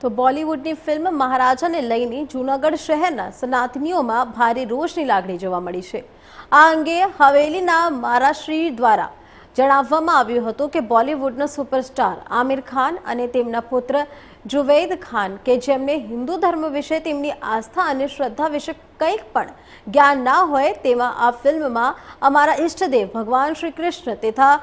તો બોલિવૂડની ફિલ્મ મહારાજાને લઈને જૂનાગઢ શહેરના સનાતનીઓમાં ભારે રોષની લાગણી જોવા મળી છે. આ અંગે હવેલીના મારાશ્રી દ્વારા જણાવવામાં આવ્યું હતું કે બોલિવૂડના સુપરસ્ટાર આમિર ખાન અને તેમના પુત્ર જુવૈદ ખાન, કે જેમને હિન્દુ ધર્મ વિશે તેમની આસ્થા અને શ્રદ્ધા વિશે કંઈક પણ જ્ઞાન ના હોય તેમાં આ ફિલ્મમાં અમારા ઈષ્ટદેવ ભગવાન શ્રી કૃષ્ણ તથા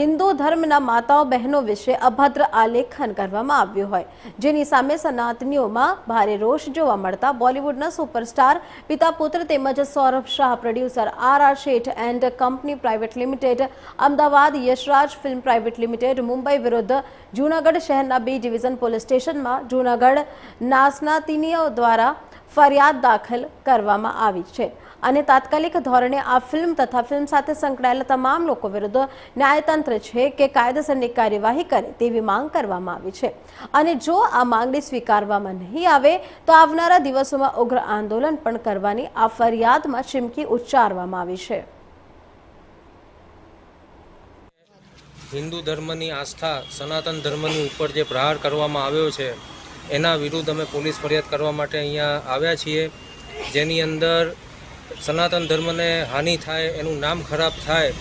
હિન્દુ ધર્મના માતાઓ બહેનો વિશે અભદ્ર આલેખન કરવામાં આવ્યું હોય. જેની સામે સનાતનીઓમાં ભારે રોષ જોવા મળતા બોલિવૂડના સુપરસ્ટાર પિતા પુત્ર તેમજ Saurabh Shah, producer R R Sheth and company private limited, Ahmedabad Yashraj film private limited, Mumbai વિરુદ્ધ જૂનાગઢ શહેરના બી ડિવિઝન પોલીસ સ્ટેશનમાં જૂનાગઢ નાસનાતીનીઓ દ્વારા ફરિયાદ દાખલ કરવામાં આવી છે. અને તાત્કાલિક ધોરણે આ ફિલ્મ તથા ફિલ્મ સાથે સંકળાયેલા તમામ લોકો વિરુદ્ધ ન્યાયતંત્ર છે કે કાયદેસરની કાર્યવાહી કરે તેવી માંગ કરવામાં આવી છે. અને જો આ માંગણી સ્વીકારવામાં નહીં આવે, તો આવનારા દિવસોમાં ઉગ્ર આંદોલન પણ કરવાની આ ફરિયાદમાં ચીમકી ઉચ્ચારવામાં આવી છે. હિન્દુ ધર્મની આસ્થા, સનાતન ધર્મની ઉપર જે પ્રહાર કરવામાં આવ્યો છે, એના વિરુદ્ધ અમે પોલીસ ફરિયાદ કરવા માટે અહીંયા આવ્યા છીએ. જેની અંદર સનાતન ધર્મને હાનિ થાય, એનું નામ ખરાબ થાય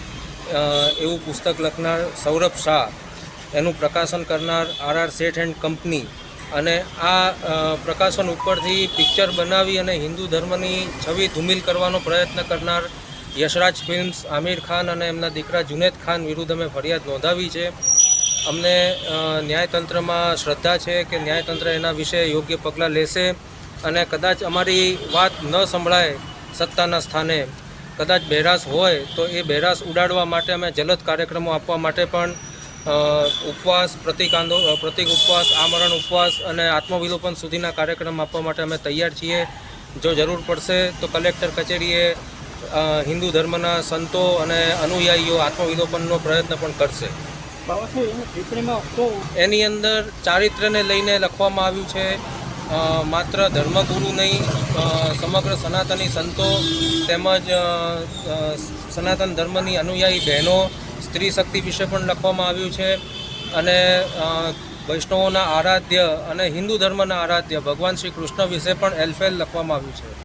એવું પુસ્તક લખનાર સૌરભ શાહ, એનું પ્રકાશન કરનાર R R Sheth and company અને આ પ્રકાશન ઉપરથી પિક્ચર બનાવી અને હિન્દુ ધર્મની છબી ધૂમિલ કરવાનો પ્રયત્ન કરનાર યશરાજ ફિલ્મ્સ, આમિર ખાન અને એમના દીકરા જુનેદ ખાન વિરુદ્ધ અમે ફરિયાદ નોંધાવી છે. અમને ન્યાયતંત્રમાં શ્રદ્ધા છે કે ન્યાયતંત્ર એના વિશે યોગ્ય પગલાં લેશે અને કદાચ અમારી વાત ન સંભળાય સત્તાના સ્થાને કદાચ બહેરાશ હોય તો એ બહેરાશ ઉડાડવા માટે અમે જલદ કાર્યક્રમો આપવા માટે પણ ઉપવાસ પ્રતિક આંદો પ્રતિક ઉપવાસ આમરણ ઉપવાસ અને આત્મવિલોપન સુધીના કાર્યક્રમ આપવા માટે અમે તૈયાર છીએ. જો જરૂર પડશે તો કલેક્ટર કચેરીએ હિન્દુ ધર્મના સંતો અને અનુયાયીઓ આત્મવિલોપનનો પ્રયત્ન પણ કરશે. એની અંદર ચારિત્ર્યને લઈને લખવામાં આવ્યું છે માત્ર ધર્મગુરુ નહીં સમગ્ર સનાતની સંતો તેમજ સનાતન ધર્મની અનુયાયી બહેનો સ્ત્રી શક્તિ વિશે પણ લખવામાં આવ્યું છે અને વૈષ્ણવોના આરાધ્ય અને હિન્દુ ધર્મના આરાધ્ય ભગવાન શ્રી કૃષ્ણ વિશે પણ એલફેલ લખવામાં આવ્યું છે.